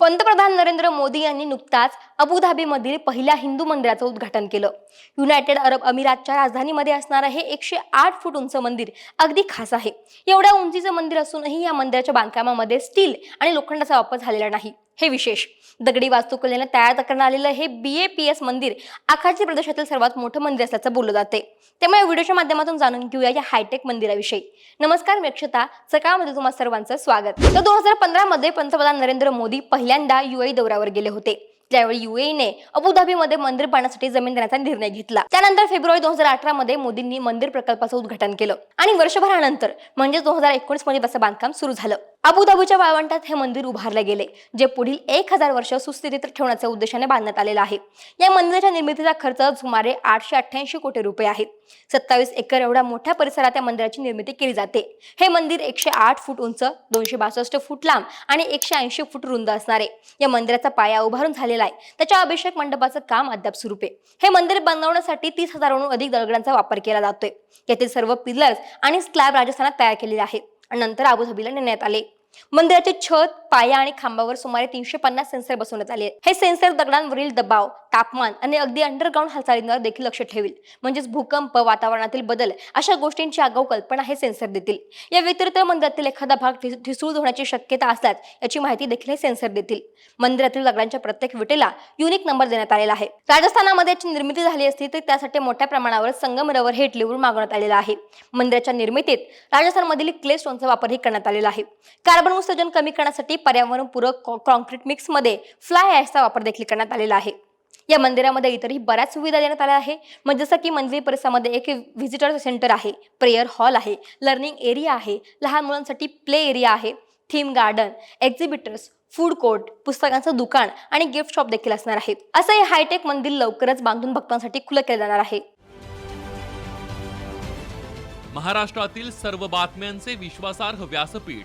पंतप्रधान नरेंद्र मोदी यांनी नुकताच अबुधाबीमधील पहिल्या हिंदू मंदिराचं उद्घाटन केलं. युनायटेड अरब अमिरातच्या राजधानीमध्ये असणारं हे एकशे आठ फूट उंच मंदिर. अगदी खास आहे. एवढ्या उंचीचं मंदिर असूनही या मंदिराच्या बांधकामामध्ये स्टील आणि लोखंडाचा वापर झालेला नाही. हे विशेष. दगडी वास्तुकलेनं तयार करण्यात आलेलं हे बी ए पी एस मंदिर आखाती प्रदेशातील सर्वात मोठं मंदिर असल्याचं बोललं जाते. त्यामुळे व्हिडिओच्या माध्यमातून जाणून घेऊया या हायटेक मंदिराविषयी. नमस्कार मी अक्षता. सकाळमध्ये तुम्हा सर्वांचं स्वागत. तर दोन हजार पंधरामध्ये पंतप्रधान नरेंद्र मोदी पहिल्यांदा युएई दौऱ्यावर गेले होते. त्यावेळी युएईने अबुधाबीमध्ये मंदिर पाहण्यासाठी जमीन देण्याचा निर्णय घेतला. त्यानंतर फेब्रुवारी दोन हजार अठरा मध्ये मोदींनी मंदिर प्रकल्पाचं उद्घाटन केलं. आणि वर्षभरानंतर म्हणजे दोन हजार एकोणीसमध्ये त्याचं बांधकाम सुरू झालं. अबुधाबीच्या वाळवंटात हे मंदिर उभारले गेले जे पुढील एक हजार वर्ष सुस्थितीत ठेवण्याच्या उद्देशाने बांधण्यात आलेलं आहे. या मंदिराच्या निर्मितीचा खर्च सुमारे आठशे अठ्ठ्याऐंशी कोटी रुपये आहे. सत्तावीस एकर एवढ्या मोठ्या परिसरात या मंदिराची निर्मिती केली जाते. हे मंदिर एकशे आठ फूट उंच दोनशे बासष्ट फूट लांब आणि एकशे ऐंशी फूट रुंद असणारे. या मंदिराचा पाया उभारून झालेला आहे. त्याच्या अभिषेक मंडपाचं काम अद्याप सुरू आहे. हे मंदिर बनवण्यासाठी तीस हजाराहून अधिक दगडांचा वापर केला जातोय. यातील सर्व पिलर्स आणि स्लॅब राजस्थानात तयार केलेले आहेत. आणि नंतर अबुधाबीला नेण्यात आले. मंदिराचे छत पाया आणि खांबावर सुमारे तीनशे पन्नास सेन्सर बसवण्यात आले हे सेन्सर दगडांवरील दबाव तापमान आणि अगदी अंडरग्राऊंड हालचालींवर देखील लक्ष ठेवी म्हणजेच भूकंप वातावरणातील बदल अशा गोष्टींची आगाऊ कल्पना हे सेन्सर देतील. या व्यतिरिक्त मंदिरातील एखादा भाग ठिसूळ होण्याची शक्यता असल्यास याची माहिती देखील हे सेन्सर देतील. मंदिरातील दगडांच्या प्रत्येक विटेला युनिक नंबर देण्यात आलेला आहे. राजस्थानामध्ये याची निर्मिती झाली असती तर त्यासाठी मोठ्या प्रमाणावर संगमरवर हे इटलीवरून मागवण्यात आलेला आहे. मंदिराच्या निर्मितीत राजस्थानमधील क्ले स्टोनचा वापरही करण्यात आलेला आहे. कार्बन उत्सर्जन कमी करण्यासाठी पर्यावरणपूरक कॉ- कॉन्क्रीट मिक्समध्ये फ्लाय ॲशचा वापर देखील करण्यात आलेला आहे. या मंदिरामध्ये इतरही बऱ्याच सुविधा देण्यात आल्या आहे म्हणजे जसं की मंदिर परिसरामध्ये एक व्हिजिटर सेंटर आहे प्रेयर हॉल आहे लर्निंग एरिया आहे लहान मुलांसाठी प्ले एरिया आहे theme garden exhibitors food court पुस्तकांचं दुकान आणि गिफ्ट शॉप देखील असणार आहे असं हे हायटेक मंदिर लवकरच बांधून भक्तांसाठी खुलं केलं जाणार आहे. महाराष्ट्रातील सर्व बातम्यांचे विश्वासार्ह व्यासपीठ